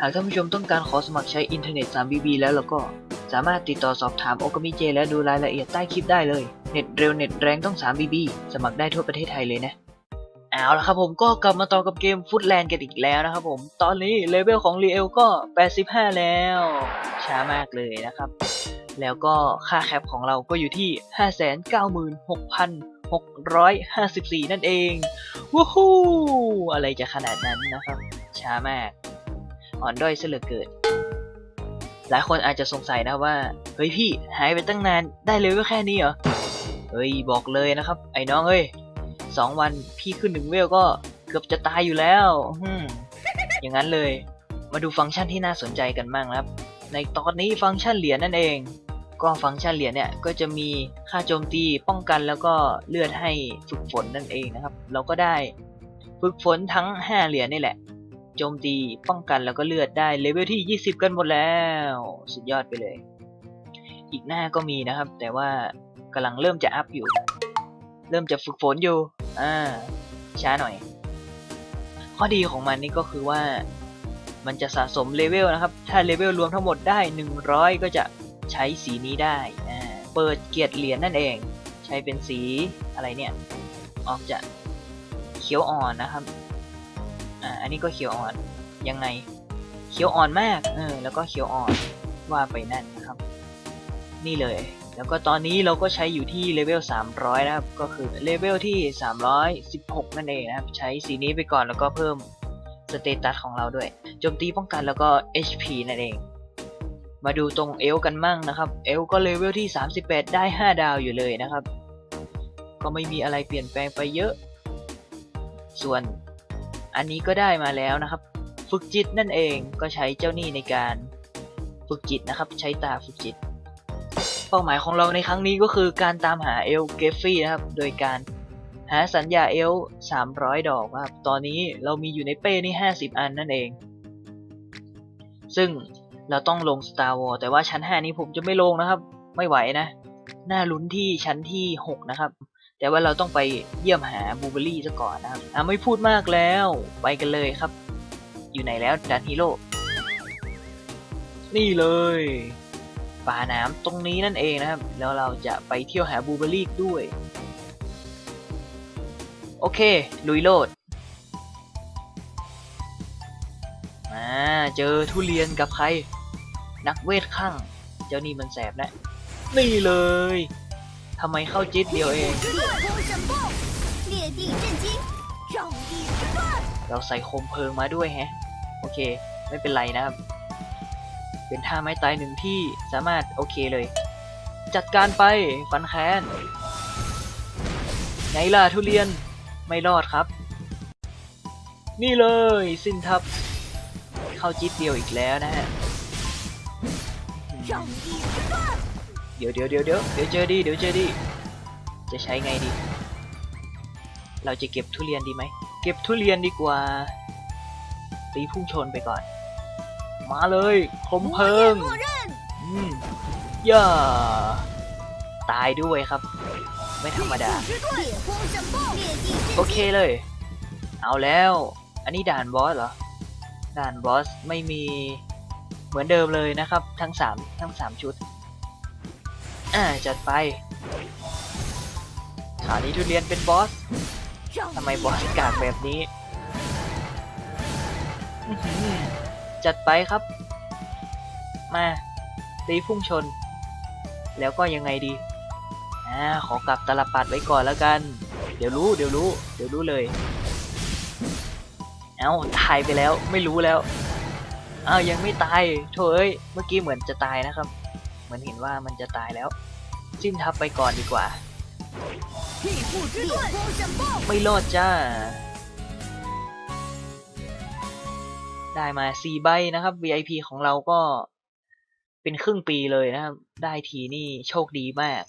หากท่านผู้ชมต้องการขอสมัครใช้อินเทอร์เน็ต 3BB แล้วแล้วก็สามารถติดต่อสอบถามโอกามิเจ และดูรายละเอียดใต้คลิปได้เลย เน็ตเร็วเน็ตแรงต้อง 3BB สมัครได้ทั่วประเทศไทยเลยนะ เอาละครับผมก็กลับมาต่อกับเกมฟุตแลนด์กันอีกแล้วนะครับผม ตอนนี้เลเวลของรีเอลก็ 85 แล้ว ช้ามากเลยนะครับ แล้วก็ค่าแคปของเราก็อยู่ที่ 596,654 นั่นเอง วู้ฮู้อะไรจะขนาดนั้นนะครับ ช้ามาก อ่อนด้อยเสยเหลือเกิน หลายคนอาจจะสงสัยนะว่า เฮ้ยพี่หายไปตั้งนานได้เลเวลแค่นี้เหรอ เฮ้ยบอกเลยนะครับ ไอ้น้องเอ้ยสองวันพี่ขึ้นหนึ่งเวลก็เกือบจะตายอยู่แล้วอืมอย่างนั้นเลย มาดูฟังก์ชันที่น่าสนใจกันบ้างครับ ในตอนนี้ฟังก์ชันเหรียญนั่นเองก็ฟังก์ชันเหรียญเนี่ยก็จะมีค่าโจมตีป้องกันแล้วก็เลือดให้ฝึกฝนนั่นเองนะครับ เราก็ได้ฝึกฝนทั้ง 5 เหรียญนี่แหละ โจมตี ป้องกันแล้วก็เลือดได้เลเวลที่ 20 กันหมดแล้ว สุดยอดไปเลย อีกหน้าก็มีนะครับ แต่ว่ากำลังเริ่มจะอัพอยู่ เริ่มจะฝึกฝนอยู่ อ่า ช้าหน่อย ข้อดีของมันนี่ก็คือว่า มันจะสะสมเลเวลนะครับ ถ้าเลเวลรวมทั้งหมดได้ 100 ก็จะใช้สีนี้ได้อ่าเปิดเกียรติเหรียญนั่นเอง ใช้เป็นสีอะไรเนี่ย ออกจะเขียวอ่อนนะครับ อ่าอันนี้ก็เขียวอ่อนยังไงเขียวอ่อนมากเออแล้วก็เขียวอ่อนว่าไปนั่นนะครับ นี่เลย แล้วก็ตอนนี้เราก็ใช้อยู่ที่เลเวล300 นะครับ ก็คือเลเวลที่ 316 นั่นเองนะครับ ใช้สีนี้ไปก่อนแล้วก็เพิ่มสเตตัสของเราด้วยโจมตีป้องกันแล้วก็ HP นั่นเอง มาดูตรงเอลกันมั่งนะครับ เอลก็เลเวลที่ 38 ได้ 5 ดาวอยู่เลยนะครับ ก็ไม่มีอะไรเปลี่ยนแปลงไปเยอะ ส่วน อันนี้ก็ได้มาแล้วนะครับ ฝึกจิตนั่นเองก็ใช้เจ้านี่ในการฝึกจิตนะครับ ใช้ตาฝึกจิต เป้าหมายของเราในครั้งนี้ก็คือการตามหาเอลเกฟฟี่นะครับ โดยการหาสัญญาเอล300ดอกนะครับ ตอนนี้เรามีอยู่ในเป้นี่50อันนั่นเอง ซึ่งเราต้องลง Star War แต่ว่าชั้น 5 นี้ผมจะไม่ลงนะครับ ไม่ไหวนะน่าลุ้นที่ชั้นที่ 6 นะครับ แต่ว่าเราต้องไปเยี่ยมหาบูเบอรี่ซะก่อนนะครับอะไม่พูดมากแล้วไปกันเลยครับ อยู่ไหนแล้วดันฮีโร่นี่เลยป่าน้ำตรงนี้นั่นเองนะครับ แล้วเราจะไปเที่ยวหาบูเบอรี่ด้วย โอเค ลุยโลดอ่าเจอทุเรียนกับใคร นักเวทข้าง เจ้านี่มันแสบนะ นี่เลย ทำไมเข้าจิตเดียวเอง เราใส่คมเพลิงมาด้วยแฮะ โอเค ไม่เป็นไรนะครับ เป็นท่าไม้ตายหนึ่งที่สามารถโอเคเลย จัดการไปฟันแคนไงล่ะทุเรียนไม่รอดครับ นี่เลยสิ้นทับ เข้าจิตเดียวอีกแล้วนะฮะ เดี๋ยวเดี๋ยวเดี๋ยวเดี๋ยวเดี๋ยวเจอดีเดี๋ยวเจอดี จะใช้ไงดี เราจะเก็บทุเรียนดีไหม เก็บทุเรียนดีกว่า ตีพุ่งชนไปก่อน มาเลยคมเพิงอืมย่าตายด้วยครับ ไม่ธรรมดา โอเคเลย เอาแล้ว อันนี้ด่านบอสเหรอ ด่านบอสไม่มีเหมือนเดิมเลยนะครับ ทั้ง 3 ทั้ง 3 ชุด อ่าจัดไปขาวนี้ทุเรียนเป็นบอสทำไมบอสกากแบบนี้ จัดไปครับ มาตีพุ่งชน แล้วก็ยังไงดีอ่าขอกลับตลปัดไว้ก่อนแล้วกัน เดี๋ยวรู้เดี๋ยวรู้ เดี๋ยวรู้เลย เอ้าตายไปแล้วไม่รู้แล้วอ้าวยังไม่ตายโถเอ้ยเมื่อกี้เหมือนจะตายนะครับ หมือนเห็นว่ามันจะตายแล้ว สิ้นทับไปก่อนดีกว่า ไม่รอดจ้า ได้มาสี่ใบนะครับ VIP ของเราก็เป็นครึ่งปีเลยนะครับ ได้ทีนี่โชคดีมาก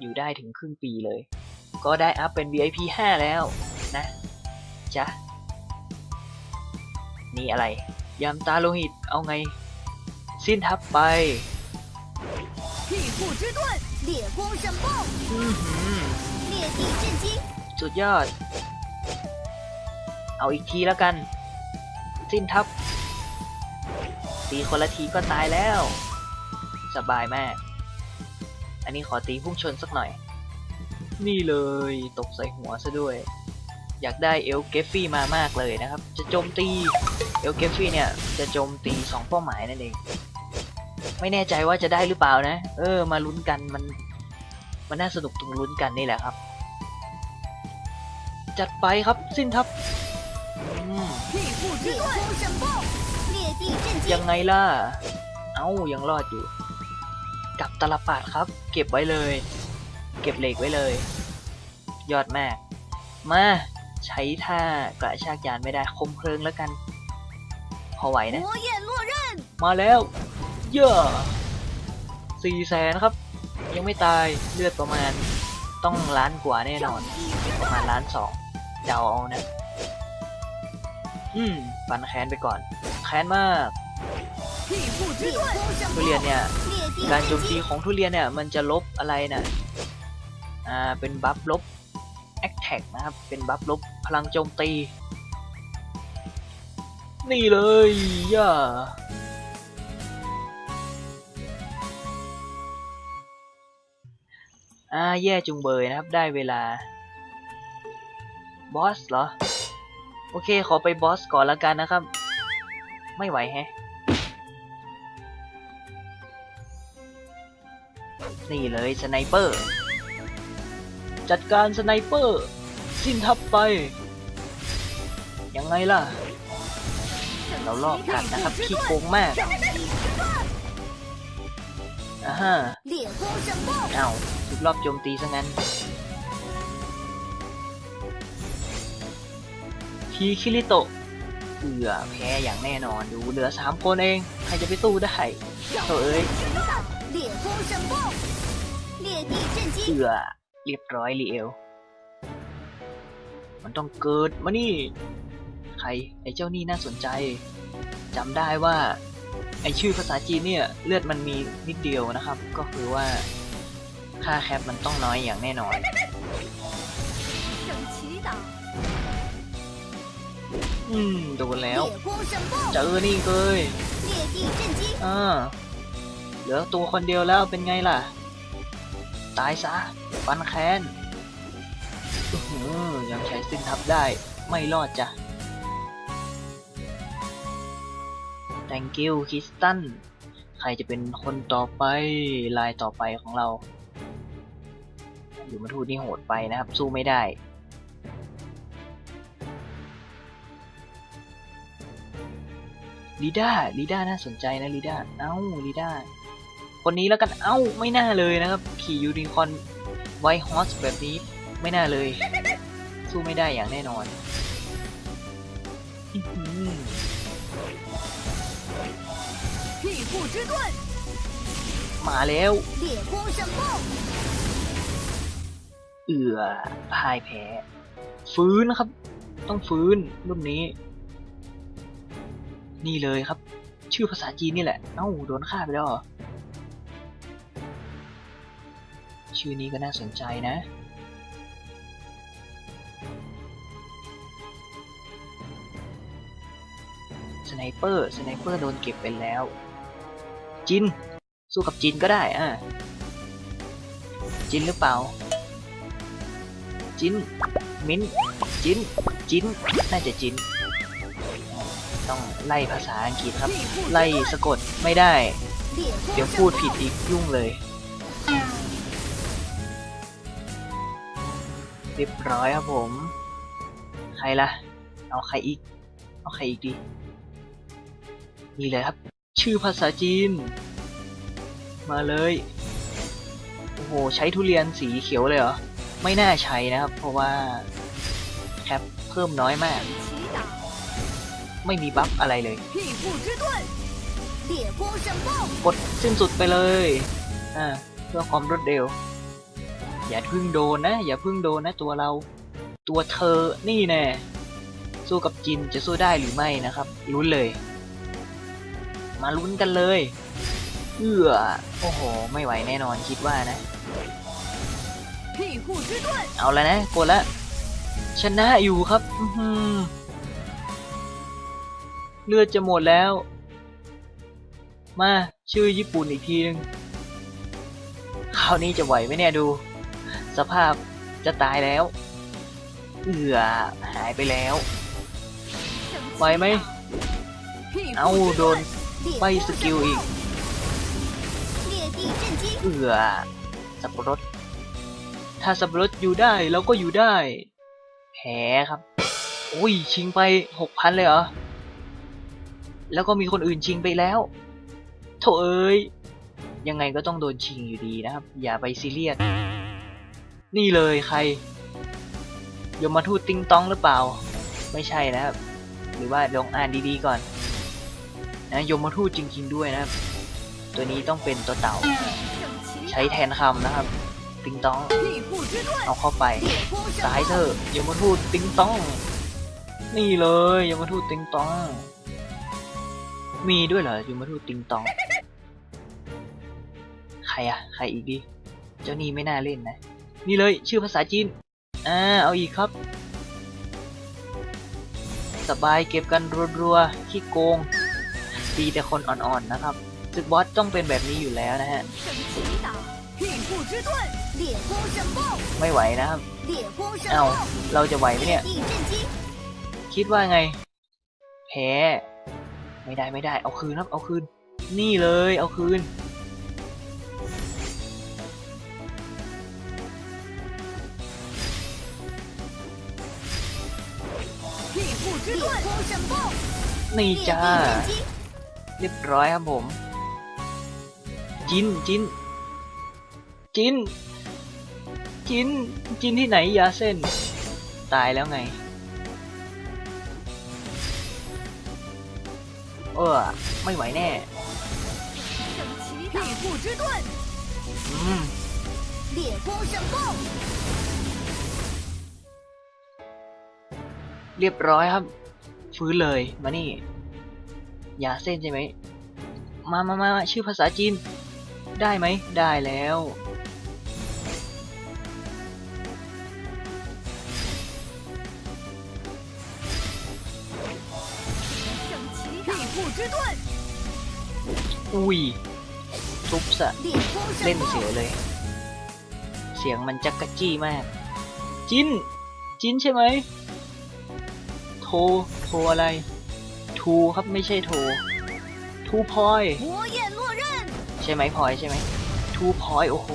อยู่ได้ถึงครึ่งปีเลย ก็ได้อัพเป็น VIP 5 แล้วนะจ๊ะนี่อะไร ยามตาโลหิต เอาไง สิ้นทับไป 屁股之盾，烈光神暴， อื้อหือ 裂地震惊， สุดยอด เอาอีกทีแล้วกัน สิ้นทับ ตีคนละทีก็ตายแล้ว สบายมาก อันนี้ขอตีพุ่งชนสักหน่อย นี่เลยตกใส่หัวซะด้วย อยากได้เอลเกฟฟี่มามากเลยนะครับ จะโจมตีเอลเกฟฟี่เนี่ยจะโจมตีสองเป้าหมายนั่นเอง ไม่แน่ใจว่าจะได้หรือเปล่านะ เออ มาลุ้นกันมัน มันน่าสนุกตรงลุ้นกันนี่แหละครับ จัดไปครับสิ้นทับยังไงล่ะ เอ้ายังรอดอยู่ กับตลปาดครับ เก็บไว้เลย เก็บเหล็กไว้เลย ยอดมาก มาใช้ท่ากระชากยานไม่ได้คมเพลิงแล้วกัน พอไหวนะ มาแล้ว เยอะสี่แสนครับ ยังไม่ตายเลือดประมาณต้องล้านกว่าแน่นอน ประมาณล้านสองเดาเอานะอืมฟันแค้นไปก่อน แค้นมากทุเรียนเนี่ย การโจมตีของทุเรียนเนี่ย มันจะลบอะไรน่ะอ่าเป็นบัฟลบแอคแท็กนะครับ เป็นบัฟลบพลังโจมตี นี่เลยย่า อาแย่จุงเบยนะครับ ได้เวลา บอสเหรอ โอเค ขอไปบอสก่อนละกันนะครับ ไม่ไหวแฮะ นี่เลยสไนเปอร์ จัดการสไนเปอร์ สิ้นทับไป ยังไงล่ะ เราลอกกันนะครับขี้โกงมากอ่าฮะอ้าว สุดรอบโจมตีซะงั้นคีคิริโตะเอือแพ้อย่างแน่นอนดูเหลือสามคนเอง ใครจะไปสู้ได้โถเอ้ยเอือเรียบร้อยลีเอลมันต้องเกิดมานี่ ใครไอ้เจ้านี่น่าสนใจจำได้ว่าไอชื่อภาษาจีนเนี่ยเลือดมันมีนิดเดียวนะครับ ก็คือว่า ค่าแคปมันต้องน้อยอย่างแน่นอนอืมโดนแล้ว เจอนี่เลยอ่าเหลือตัวคนเดียวแล้วเป็นไงล่ะ ตายซะฟันแค้นยังใช้สิ้นทับได้ไม่รอดจ้ะ thank you คิสตัน ใครจะเป็นคนต่อไปลายต่อไปของเรา อยู่มาทูดนี่โหดไปนะครับ สู้ไม่ได้ลีดาลีดาน่าสนใจนะลีดาเอ้าลีดาคนนี้แล้วกันเอ้าไม่น่าเลยนะครับ ขี่ยูนิคอนไวท์ฮอสแบบนี้ไม่น่าเลย สู้ไม่ได้อย่างแน่นอนมาแล้ว เอือพ่ายแพ้ ฟื้นนะครับ ต้องฟื้นรุ่นนี้ นี่เลยครับ ชื่อภาษาจีนนี่แหละ เอ้าโดนฆ่าไปแล้วเหรอชื่อนี้ก็น่าสนใจนะ สไนเปอร์ สไนเปอร์โดนเก็บไปแล้ว จิน สู้กับจินก็ได้อะจินหรือเปล่า จินมิ้น จินจินน่าจะจินต้องไล่ภาษาอังกฤษครับ ไล่สะกดไม่ได้ เดี๋ยวพูดผิดอีกยุ่งเลย เรียบร้อยครับผม ใครล่ะ เอาใครอีก เอาใครอีกดี นี่เลยครับ ชื่อภาษาจีน มาเลย โอ้โห ใช้ทุเรียนสีเขียวเลยเหรอ ไม่น่าใช้นะครับ เพราะว่าแคปเพิ่มน้อยมาก ไม่มีบัฟอะไรเลยกดสิ้นสุดไปเลยอ่าเพื่อความรวดเร็ว อย่าพึ่งโดนนะ อย่าพึ่งโดนนะตัวเรา ตัวเธอนี่แน่สู้กับจินจะสู้ได้หรือไม่นะครับลุ้นเลย มาลุ้นกันเลย เอือโอ้โห ไม่ไหวแน่นอนคิดว่านะ 辟步之盾， เอาแล้วนะ กดแล้ว ชนะอยู่ครับ อื้อหือเลือดจะหมดแล้ว มาชื่อญี่ปุ่นอีกทีนึงคราวนี้จะไหวไหมเนี่ยดู สภาพจะตายแล้ว เอือหายไปแล้ว ไหวไหม เอ้าโดนไปสกิลอีก 裂地震惊， เอือสับปะรด ถ้าสับปะรดอยู่ได้เราก็อยู่ได้แพ้ครับ อุ้ยชิงไปหกพันเลยเหรอ แล้วก็มีคนอื่นชิงไปแล้ว โถเอ้ย ยังไงก็ต้องโดนชิงอยู่ดีนะครับ อย่าไปซีเรียส นี่เลยใครยมมาทูตติงตองหรือเปล่า ไม่ใช่นะครับ หรือว่าลองอ่านดีๆก่อน นะยมมาทูตจริง ๆ ด้วยนะครับ ตัวนี้ต้องเป็นตัวเต่า ใช้แทนคำนะครับ ติงตอง เอาเข้าไปสายเธออย่ามาทูดติงตอง นี่เลยอย่ามาทูดติงตอง มีด้วยเหรออย่ามาทูดติงตอง ใครอะใครอีกดิเจ้านี่ไม่น่าเล่นนะ นี่เลยชื่อภาษาจีนอ่าเอาอีกครับ สบายเก็บกันรัวๆขี้โกงตีแต่คนอ่อนๆนะครับจุดบอสต้องเป็นแบบนี้อยู่แล้วนะฮะ 神祈祷，地库之盾，烈光神爆， ไม่ไหวนะครับ 烈光神 เอ้า 爆， เราจะไหวไหมเนี่ย 地震惊， คิดว่าไง แพ้ ไม่ได้ไม่ได้ เอาคืนครับ เอาคืน นี่เลย เอาคืน 地库之盾，烈光神爆， นี่ 裂 จ้า 地震惊， เรียบร้อยครับผม จิน จิน จิน จิน จินที่ไหนยาเส้น ตายแล้วไง เออ ไม่ไหวแน่ 神祈祷，地库之盾， อืม 烈光神爆， เรียบร้อยครับ ฟื้นเลย มานี่ ยาเส้นใช่ไหม มามามาชื่อภาษาจีน ได้ไหม ได้แล้ว 祈祷，地库之盾， อุ้ยทุบสะ 烈光 เล่ 神 น 爆 เสีย，เลย เสียงมันจักกะจี้มาก จิน จินใช่ไหม โทร โทรอะไร ทูครับไม่ใช่โทร ทูพอย 魔焰落刃， ใช่ไหมพลอยใช่ไหมทูพอยโอ้โห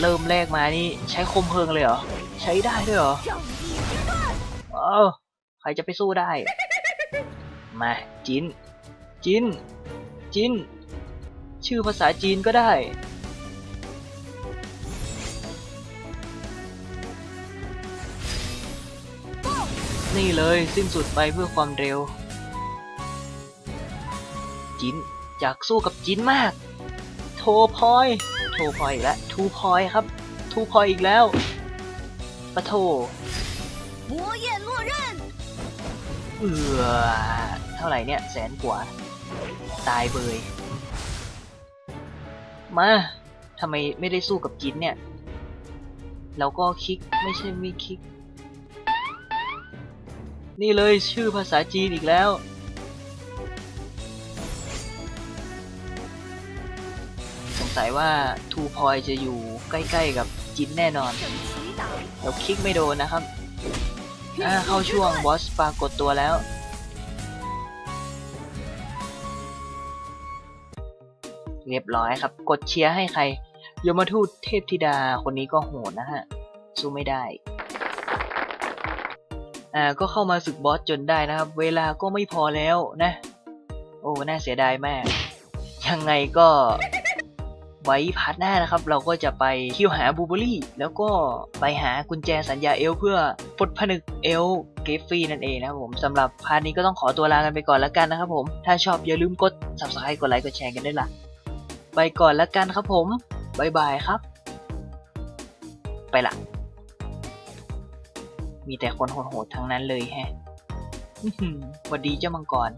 เริ่มแรกมานี่ใช้คมเพลิงเลยเหรอ ใช้ได้ด้วยเหรอ 正义之盾， เออใครจะไปสู้ได้ มาจิน จิน จิน ชื่อภาษาจีนก็ได้ นี่เลยสิ้นสุดไปเพื่อความเร็ว จินอยากสู้กับจินมาก โทพอยโทพอยอีกแล้วทูพอยครับ ทูพอยอีกแล้วปะโทเอือ เท่าไหร่เนี่ย แสนกว่า ตายเบย มาทำไมไม่ได้สู้กับกินเนี่ยเราก็คลิกไม่ใช่ไม่คลิก นี่เลยชื่อภาษาจีนอีกแล้ว สงสัยว่าทูพอยจะอยู่ใกล้ๆกับจินแน่นอนแล้วคลิกไม่โดนนะครับ เข้าช่วงบอสปรากฏตัวแล้ว เรียบร้อยครับ กดเชียร์ให้ใครยมทูตเทพธิดาคนนี้ก็โหดนะฮะ สู้ไม่ได้ อ่าก็เข้ามาศึกบอสจนได้นะครับ เวลาก็ไม่พอแล้วนะ โอ้ น่าเสียดายมาก ยังไงก็ไว้พาร์ทหน้านะครับ เราก็จะไปคิวหาบูเบอรี่ แล้วก็ไปหากุญแจสัญญาเอล เพื่อปลดผนึกเอลเกฟฟี่นั่นเองนะครับผมสำหรับพาร์ทนี้ก็ต้องขอตัวลากันไปก่อนแล้วกันนะครับผม ถ้าชอบอย่าลืมกด subscribe กดไลค์กดแชร์กันด้วยล่ะ ไปก่อนแล้วกันครับผมบายบายครับ ไปละ มีแต่คนโหดๆทั้งนั้นเลยแฮะสวัสดีเจ้ามังกร